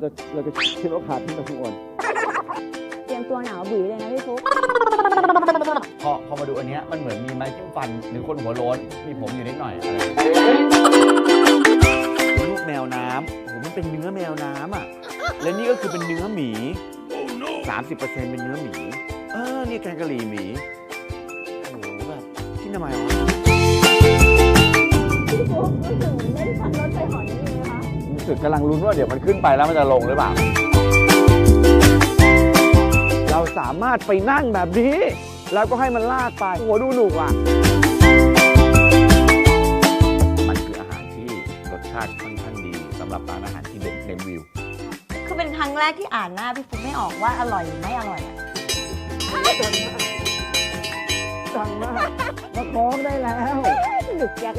เราเราจะคิดว่าขาดที่ตะคุอ่อนเตรียมตัวหนาวบุ๋ยเลยนะพี่ฟุ๊กพอพอมาดูอันเนี้ยมันเหมือนมีไม้จิ้มฟันหรือคนหัวโล้นมีผมอยู่นิดหน่อยอะไรลูกแมวน้ำโอ้โหมันเป็นเนื้อแมวน้ำอะ และนี่ก็คือเป็นเนื้อหมี30%เป็นเนื้อหมี เออ นี่แกงกะหรี่หมีโอ้โหแบบ สึกกำลังลุ้นว่าเดี๋ยวมันขึ้นไปแล้วมันจะลงหรือเปล่า เราสามารถไปนั่งแบบนี้ แล้วก็ให้มันลากไปโอ้โหดูหนุกอะ มันคืออาหารที่รสชาติค่อนข้างดีสำหรับร้านอาหารที่เด่นเด่นวิว คือเป็นครั้งแรกที่อ่านหน้าพี่ฟุ๊กไม่ออกว่าอร่อยหรือไม่อร่อยอะดังมากมาคล้องได้แล้วสนุกจัง